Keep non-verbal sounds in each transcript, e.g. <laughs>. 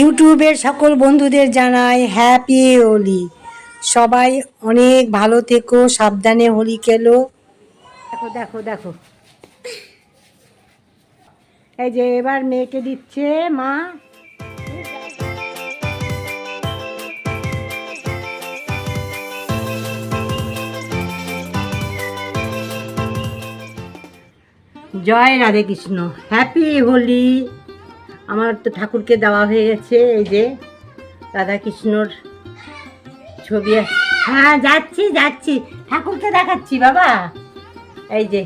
ইউটিউবের সকল বন্ধুদের জানাই হ্যাপি হোলি সবাই অনেক ভালো থেকো, সাবধানে হোলি খেলো। দেখো দেখো দেখো। এই যে এবার মেয়েকে দিচ্ছে মা। জয় রাধে কৃষ্ণ। হ্যাপি হোলি আমার তো ঠাকুরকে দেওয়া হয়ে গেছে, এই যে রাধা কৃষ্ণর ছবি হ্যাঁ যাচ্ছি যাচ্ছি। ঠাকুরকে দেখাচ্ছি, বাবা। এই যে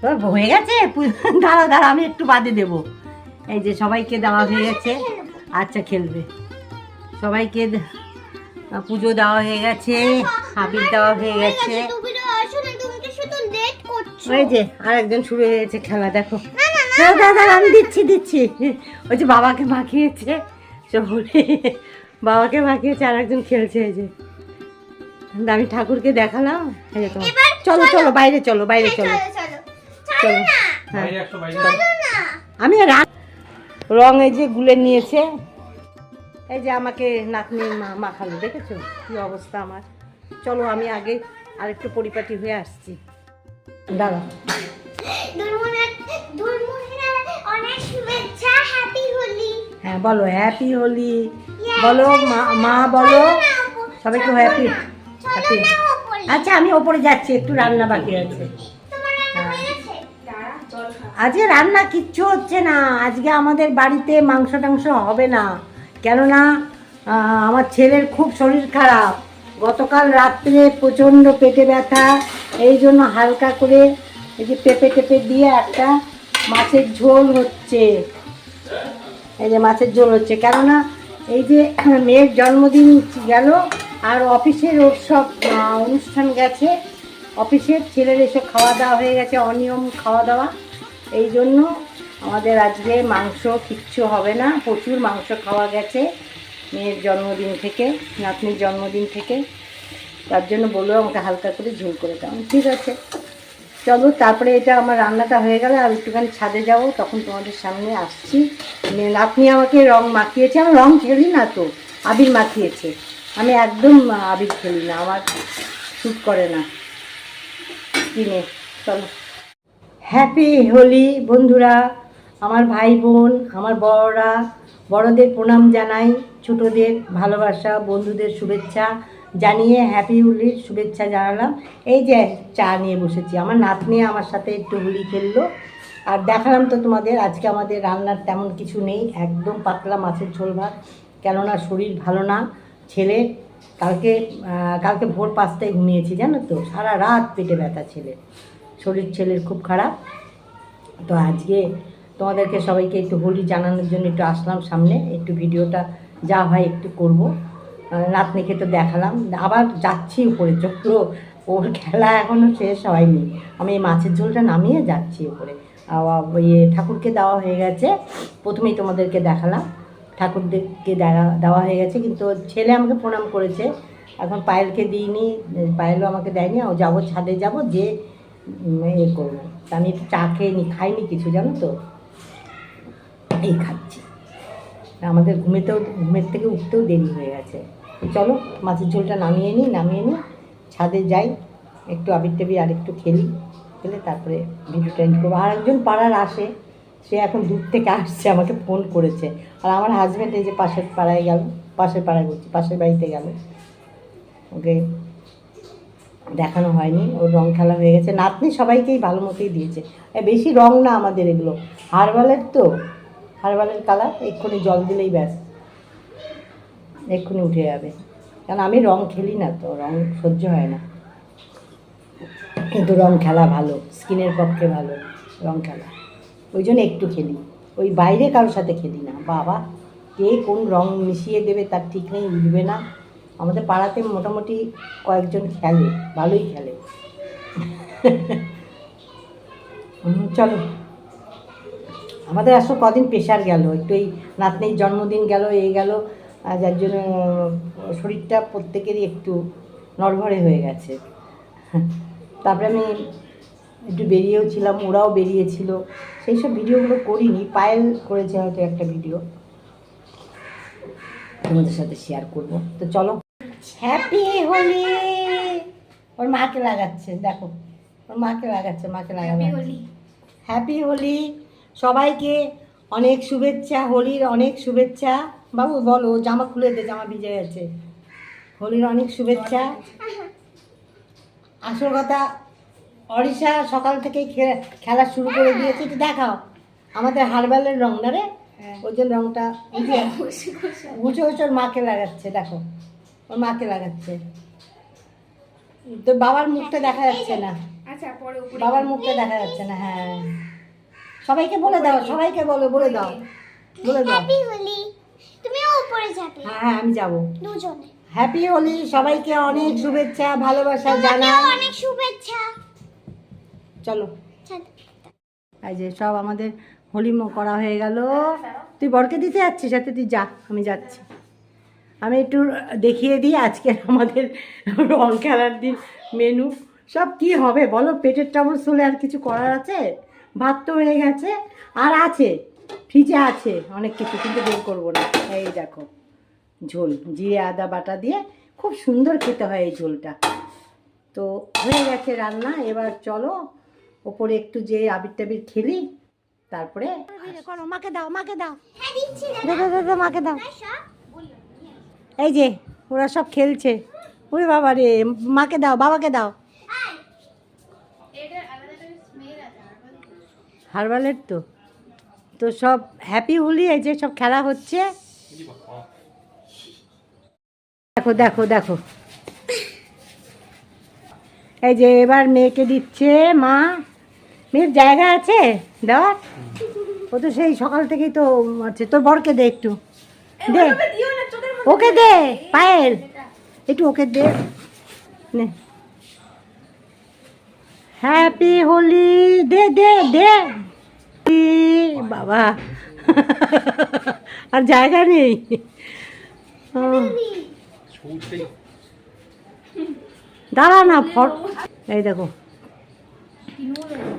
তোর হয়ে গেছে? দাঁড়া <laughs> দাঁড়া আমি একটু বাদে দেবো। এই যে, সবাইকে দেওয়া হয়ে গেছে। আচ্ছা খেলবে। সবাইকে পুজো দেওয়া হয়ে গেছে হাবির দেওয়া হয়ে গেছে। ওই যে, আর একজন শুরু হয়ে গেছে খেলা, দেখো। দাঁড়া, দাঁড়া, দাঁড়া, আমি দিচ্ছি দিচ্ছি। ওই যে বাবাকে মাখিয়েছে সবরে বাবাকে মাখিয়েছে আর একজন খেলছে এই যে। আমি ঠাকুরকে দেখালাম এই যে তোমার। চলো চলো। বাইরে চলো বাইরে চলো। চলো হ্যাঁ। বাইরে একশো বাইরে আমি রং এই যে গুলে নিয়েছে। এই যে আমাকে নাতনি মা- মাখালো দেখেছ কি অবস্থা আমার? চলো আমি আগে আরেকটু পরিপাটি হয়ে আসছি। দাঁড়া অনেক শুভেচ্ছা হ্যাপি হোলি হ্যাঁ বলো হ্যাপি হোলি। বলো মা মা বলো সবাইকে হ্যাপি হ্যাপি আচ্ছা আমি ওপরে যাচ্ছি একটু রান্না বাকি আছে। তোমার রান্না হয়ে। আজকে রান্না কিচ্ছু হচ্ছে না। আজকে আমাদের বাড়িতে মাংস টাংস হবে না। কেননা আমার ছেলের খুব শরীর খারাপ। গতকাল রাত্রে প্রচণ্ড পেটে ব্যথা। এই জন্য হালকা করে এই যে পেঁপে টেপে দিয়ে একটা মাছের ঝোল হচ্ছে। এই যে মাছের ঝোল হচ্ছে। কেননা এই যে <clears throat> মেয়ের জন্মদিন গেল আর অফিসের ওর সব অনুষ্ঠান গেছে। অফিসের ছেলের এসব খাওয়া দাওয়া হয়ে গেছে, অনিয়ম খাওয়া দাওয়া। এই জন্য আমাদের আজকে মাংস কিচ্ছু হবে না, প্রচুর মাংস খাওয়া গেছে মেয়ের জন্মদিন থেকে, নাতনির জন্মদিন থেকে। তার জন্য বলল আমাকে হালকা করে ঝোল করে দাও। ঠিক আছে। চলো, তারপরে এটা আমার রান্নাটা হয়ে গেলে আর একটুখানি ছাদে যাব, তখন তোমাদের সামনে আসছি। নাতনি আমাকে রং মাখিয়েছে আমি রং খেলি না তো, আবির মাখিয়েছে। আমি একদম আবির খেলি না, আমার শ্যুট করে না। কিনে চলো। হ্যাপি হোলি বন্ধুরা, আমার ভাই বোন, আমার বড়রা, বড়দের প্রণাম জানাই, ছোটদের ভালোবাসা, বন্ধুদের শুভেচ্ছা। জানিয়ে হ্যাপি হোলির শুভেচ্ছা জানালাম। এই যে চা নিয়ে বসেছি, আমার নাতনি আমার সাথে একটু হোলি খেললো। আর দেখালাম তো তোমাদের, আজকে আমাদের রান্নার তেমন কিছু নেই, একদম পাতলা মাছের ঝোল ভাত, কেননা শরীর ভালো না। ছেলে, কালকে কালকে ভোর পাঁচটায় ঘুমিয়েছি, জানো তো? সারা রাত পেটে ব্যথা ছেলে। শরীর ছেলের খুব খারাপ। তো আজকে তোমাদেরকে সবাইকে একটু হোলি জানানোর জন্য একটু আসলাম সামনে, একটু ভিডিওটা যা হয় একটু করব। নাতনিকে তো দেখালাম। আবার যাচ্ছি উপরে, চক্র। ওর খেলা এখনও শেষ হয়নি। আমি এই মাছের ঝোলটা নামিয়ে যাচ্ছি উপরে। ইয়ে ঠাকুরকে দেওয়া হয়ে গেছে। প্রথমেই তোমাদেরকে দেখালাম। ঠাকুরদেরকে দেওয়া দেওয়া হয়ে গেছে। কিন্তু ছেলে আমাকে প্রণাম করেছে। এখন পায়েলকে দিইনি। পায়েলও আমাকে দেয়নি। ও যাব, ছাদে যাব, যে এ করব। তা আমি একটু চা খেয়ে নি, খাইনি কিছু, জানো তো? এই খাচ্ছি। আমাদের ঘুমেতেও, ঘুমের থেকে উঠতেও দেরি হয়ে গেছে। চলো, মাছের ঝোলটা নামিয়ে নিই নামিয়ে নিই। ছাদে যাই, একটু আবির টাবির আর একটু খেলি, খেলে তারপরে ভিডিওটা এন্ড করব। আর একজন পাড়ার আসে, সে এখন দূর থেকে আসছে, আমাকে ফোন করেছে। আর আমার হাজব্যান্ড এই যে পাশের পাড়ায় গেল, পাশের পাড়ায় বলছি, পাশের বাড়িতে গেল। ওকে দেখানো হয়নি, ওর রং খেলা হয়ে গেছে। নাতনি সবাইকেই ভালো মতোই দিয়েছে। বেশি রং না আমাদের এগুলো। হারবালের তো, হারবালের কালার এক্ষুনি জল দিলেই ব্যাস। এক্ষুনি উঠে যাবে। কারণ আমি রং খেলি না তো, রং সহ্য হয় না। কিন্তু রং খেলা ভালো, স্কিনের পক্ষে ভালো, রং খেলা। ওই জন্য একটু খেলি। ওই বাইরে কারোর সাথে খেলি না। বাবা, কে কোন রং মিশিয়ে দেবে তার ঠিক নেই, উঠবে না। আমাদের পাড়াতে মোটামুটি কয়েকজন খেলে, ভালোই খেলে। চলো। আমাদের আসলে কদিন প্রেশার গেল? একটু এই নাতনির জন্মদিন গেল, এই গেল। যার জন্য শরীরটা প্রত্যেকেরই একটু নড়বড়ে হয়ে গেছে। তারপরে আমি একটু বেরিয়েও ছিলাম ওরাও বেরিয়েছিল। সেই সব ভিডিওগুলো করিনি পায়েল করেছে হয়তো একটা ভিডিও। তোমাদের সাথে শেয়ার করব। তো চলো। হ্যাপি হোলি ওর মাকে লাগাচ্ছে দেখো। ওর মাকে লাগাচ্ছে মাকে লাগাবে হ্যাপি হোলি সবাইকে অনেক শুভেচ্ছা হোলির অনেক শুভেচ্ছা। বাবু বলো জামা খুলে দে জামা ভিজে গেছে। হোলির অনেক শুভেচ্ছা। আসল কথা অরিশা সকাল থেকেই খে- খেলা শুরু করে দিয়েছে একটু দেখাও। আমাদের হারবালের রং না রে? ওই জন্য রংটা উঁচু উঁচু ওর মাকে লাগাচ্ছে দেখো। ওর মাকে লাগাচ্ছে। তো বাবার মুখটা দেখা যাচ্ছে না। আচ্ছা বাবার মুখটা দেখা যাচ্ছে না হ্যাঁ। সবাইকে বলে দাও সবাইকে বলো বলে দাও। বলে দাও। তুমিও উপরে যাবে। হ্যাঁ হ্যাঁ আমি যাব। দুজনে। হ্যাপি হোলি সবাইকে অনেক শুভেচ্ছা ভালোবাসা জানাই। অনেক শুভেচ্ছা। চলো। এই যে সব আমাদের হোলি করা হয়ে গেল। তুই বরকে দিতে যাচ্ছিস? সাথে তুই যা আমি যাচ্ছি। আমি একটু দেখিয়ে দিই আজকে আমাদের রং খেলার দিন মেনু। সব কি হবে বলো? পেটের টামড় চলে আর কিছু করার আছে? ভাত তো হয়ে গেছে। আর আছে। ফ্রিজে আছে অনেক কিছু কিন্তু বের করব না। এই দেখো ঝোল জিরে আদা বাটা দিয়ে খুব সুন্দর খেতে হয় এই ঝোলটা। তো হয়ে গেছে রান্না এবার চলো ওপরে একটু যে আবির টাবির খেলি তারপরে করো মাকে দাও মাকে দাও। হ্যাঁ মাকে দাও। এই যে ওরা সব খেলছে। ওরে বাবা রে মাকে দাও বাবাকে দাও। হারবালের তো। তো সব হ্যাপি হোলি এই যে সব খেলা হচ্ছে। দেখো দেখো দেখো। এই যে এবার মেয়েকে দিচ্ছে মা। মেয়ের জায়গা আছে? দেওয়ার ও তো সেই সকাল থেকেই তো আছে। তোর বরকে দে একটু। দে। ওকে দে পায়েল। একটু ওকে দে। নে। হ্যাপি হোলি। দে দে দে। বাবা। আর জায়গা নেই। দাঁড়া না, ফট। এই দেখো।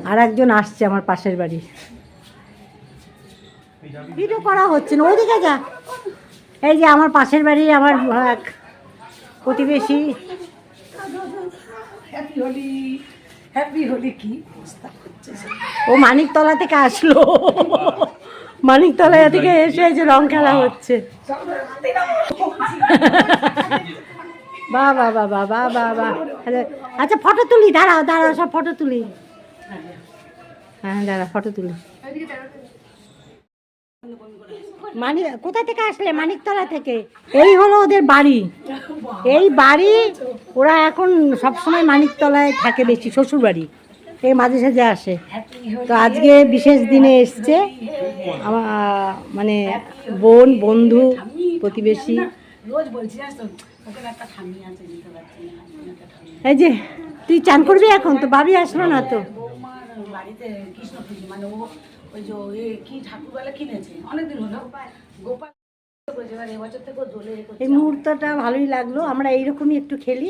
আর একজন আসছে আমার পাশের বাড়ি। ভিডিও করা হচ্ছে না ওদিকে যা। এই যে আমার পাশের বাড়ি, আমার এক প্রতিবেশী। হ্যাপি হোলি হ্যাপি হোলি কি অবস্থা? ও মানিকতলা থেকে আসলো। মানিকতলা থেকে এসে যে রং খেলা হচ্ছে। বা বা বা বা বা বা বা আচ্ছা ফটো তুলি, দাঁড়াও দাঁড়াও, সব ফটো তুলি। হ্যাঁ দাঁড়া ফটো তুলি। মানিক কোথা থেকে আসলে? মানিকতলা থেকে? এই হলো ওদের বাড়ি। এই বাড়ি, ওরা এখন সবসময় মানিকতলায় থাকে বেশি শ্বশুর বাড়ি এই মাঝে সাঝে আসে। তো আজকে বিশেষ দিনে এসছে আমার মানে বোন বন্ধু প্রতিবেশী। এই যে তুই চান করবি এখন? তো বাবি আসলো না তো। বাড়িতে কৃষ্ণ পুজো মানে ও ওই যে কি ঠাকুরবেলা কিনেছে? অনেকদিন হলো। গোপাল করেছে, এবার এবছর থেকে ও দোলে এ করছে। এই মুহূর্তটা ভালোই লাগল। আমরা এইরকমই একটু খেলি।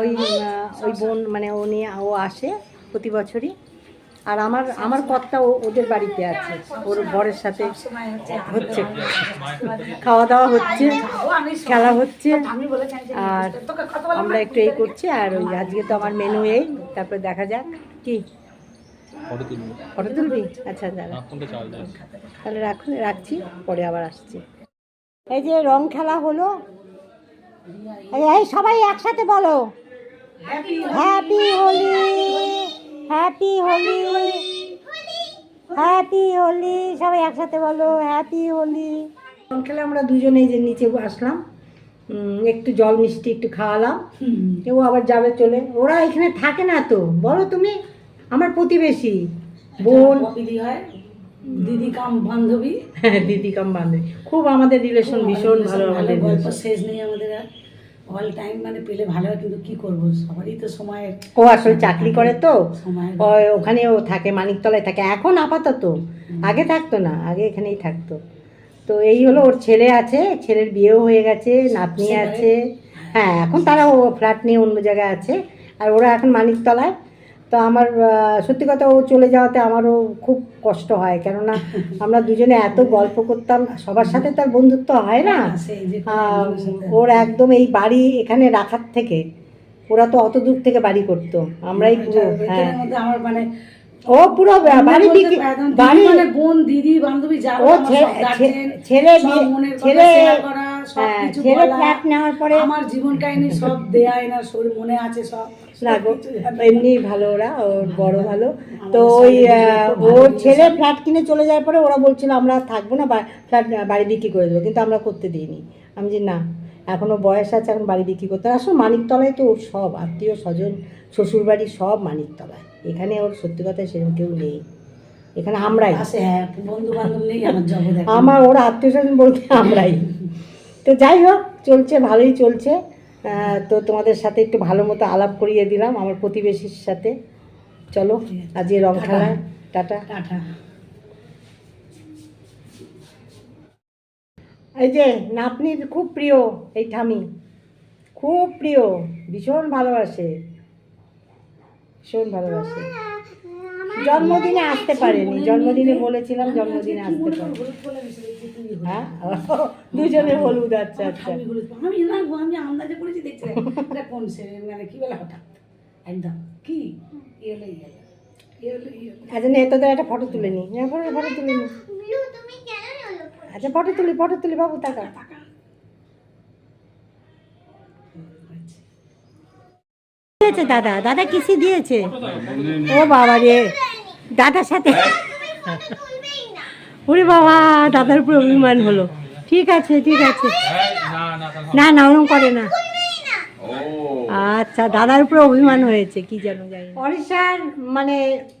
ওই ওই বোন মানে ও নিয়ে ও আসে। প্রতি বছরই। আর আমার আমার কর্তা ও- ওদের বাড়িতে আছে ওর বরের সাথে হচ্ছে। খাওয়া দাওয়া হচ্ছে খেলা হচ্ছে আর আমরা একটু এই করছি আর ওই আজকে তো আমার মেনু এই তারপরে দেখা যাক কি। ফটো তুলবি? আচ্ছা দাদা তাহলে রাখুন রাখছি পরে আবার আসছি। এই যে রং খেলা হলো। এই এই সবাই একসাথে বলো। Happy Holi happy Holi happy Holi সবাই একসাথে বলো হ্যাপি হোলি খেলে আমরা দুজনেই যে নিচে আসলাম একটু জল মিষ্টি একটু খাওয়ালাম। কেউ আবার যাবে চলে। ওরা এখানে থাকে না তো। বলো তুমি আমার প্রতিবেশী বোন। দিদি হয়। দিদি কাম বান্ধবী। হ্যাঁ দিদি কাম বান্ধবী। খুব আমাদের রিলেশন ভীষণ ভালো আমাদের গল্প শেষ নেই আমাদের আর। অল টাইম মানে পেলে ভালো হয় কিন্তু কি করব? সবারই তো সময় ও আসলে চাকরি করে তো। সময় ও- ওখানেও থাকে মানিকতলায় থাকে। এখন আপাতত। আগে থাকতো না আগে এখানেই থাকতো। তো এই হলো ওর ছেলে আছে ছেলের বিয়েও হয়ে গেছে নাতনি আছে। হ্যাঁ এখন তারা ও ফ্ল্যাট নিয়ে অন্য জায়গায় আছে। আর ওরা এখন মানিকতলায়। তো আমার সত্যি কথা ও চলে যাওয়াতে আমারও খুব কষ্ট হয়। কেননা <laughs> আমরা দুজনে এত গল্প করতাম সবার সাথে তার বন্ধুত্ব হয় না। যে আহ, ওর একদম এই বাড়ি এখানে রাখার থেকে ওরা তো অত দূর থেকে বাড়ি করতো। আমরাই পুরো হ্যাঁ। এখানের আমার মানে ও পুরো বাড়ি বাড়ি মানে বোন দিদি বান্ধবী যারা ও ছেলে ছেলে সব হ্যাঁ, কিছু নেওয়ার পরে আমার জীবন কাহিনী সব দেয়া এনার শরীর মনে আছে সব না। এমনি ভালো ওরা ওর বড় ভালো। তো ওই ওর ছেলে ফ্ল্যাট কিনে চলে যাওয়ার পরে ওরা বলছিল আমরা থাকব না ফ্ল্যাট বাড়ি বিক্রি করে দেবো। কিন্তু আমরা করতে দিইনি। আমি যে না এখনও বয়স আছে এখন বাড়ি বিক্রি করতে আসলে মানিকতলায় তো ওর সব আত্মীয় স্বজন শ্বশুরবাড়ি সব মানিকতলায়। এখানে ওর সত্যি কথা সেরকম কেউ নেই। এখানে আমরাই। হ্যাঁ বন্ধু বান্ধব নেই আমার জগৎ <laughs> আমার ওর আত্মীয় স্বজন বলতে আমরাই। তো যাই হোক চলছে ভালোই চলছে। তো তোমাদের সাথে একটু ভালো মতো আলাপ করিয়ে দিলাম আমার প্রতিবেশীর সাথে। চলো আজকে রং। খেলা টাটা। টাটা। এই যে নাতনির খুব প্রিয় এই ঠামি। খুব প্রিয় ভীষণ ভালোবাসে। ভীষণ ভালোবাসে। জন্মদিনে আসতে পারেনি। জন্মদিনে বলেছিলাম জন্মদিনে আসতে পারে হলুদ বলে মিশে দেখছি তুমি হলুদ। হ্যাঁ? দুজনে হলুদ আচ্ছা আচ্ছা। আমি আমি না আমি আন্দাজে করেছি দেখছি এটা কোন সেরে মানে কি বলে হঠাৎ? একদম। কি? ইয়েলো ইয়েলো ইয়েলো ইয়েলো আচ্ছা নে তোদের একটা ফটো তুলে নি। ফটো ফটো তুলে নি। ব্লু তুমি কেন হলো আচ্ছা ফটো তুলি ফটো তুলি বাবু টাকা। দিয়েছে দাদা। দাদা কিসি দিয়েছে? ও বাবা রে। দাদার সাথে। তুলবেই ওরে বাবা দাদার উপর অভিমান হলো। ঠিক আছে ঠিক আছে। না না ওরকম করে না। আচ্ছা দাদার উপরে অভিমান হয়েছে কি যেন জানি। অরিশার মানে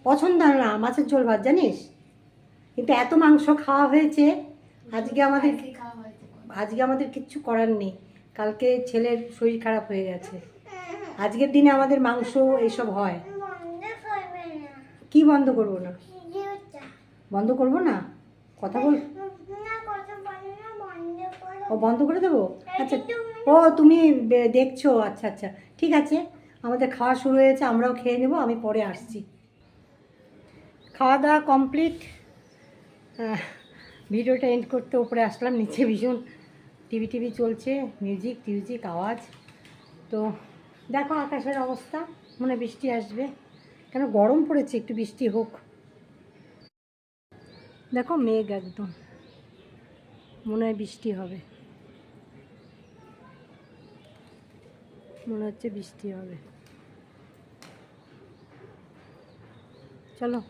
পছন্দ হয় না মাছের ঝোল ভাত জানিস? কিন্তু এত মাংস খাওয়া হয়েছে আজকে আমাদের আজকে আমাদের কিচ্ছু করার নেই। কালকে ছেলের শরীর খারাপ হয়ে গেছে। আজকের দিনে আমাদের মাংস এইসব হয়। কি বন্ধ করব না? বন্ধ করব না? কথা বল। ও বন্ধ করে দেবো? আচ্ছা। ও তুমি দেখছ? আচ্ছা আচ্ছা। ঠিক আছে। আমাদের খাওয়া শুরু হয়েছে আমরাও খেয়ে নেব আমি পরে আসছি। খাওয়া দাওয়া কমপ্লিট। ভিডিওটা এন্ড করতে উপরে আসলাম নিচে ভীষণ টিভি টিভি চলছে মিউজিক টিউজিক আওয়াজ। তো দেখো আকাশের অবস্থা মনে বৃষ্টি আসবে। কেন গরম পড়েছে? একটু বৃষ্টি হোক। দেখো মেঘ একদম। মনে হয় বৃষ্টি হবে। মনে হচ্ছে বৃষ্টি হবে। চলো।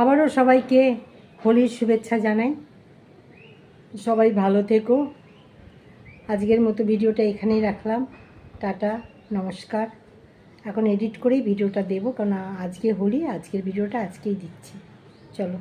আবারও সবাইকে হোলির শুভেচ্ছা জানাই। সবাই ভালো থেকো। আজকের মতো ভিডিওটা এখানেই রাখলাম। টাটা, নমস্কার। এখন এডিট করেই ভিডিওটা দেবো কারণ আজকে হোলি আজকের ভিডিওটা আজকেই দিচ্ছি। চলো।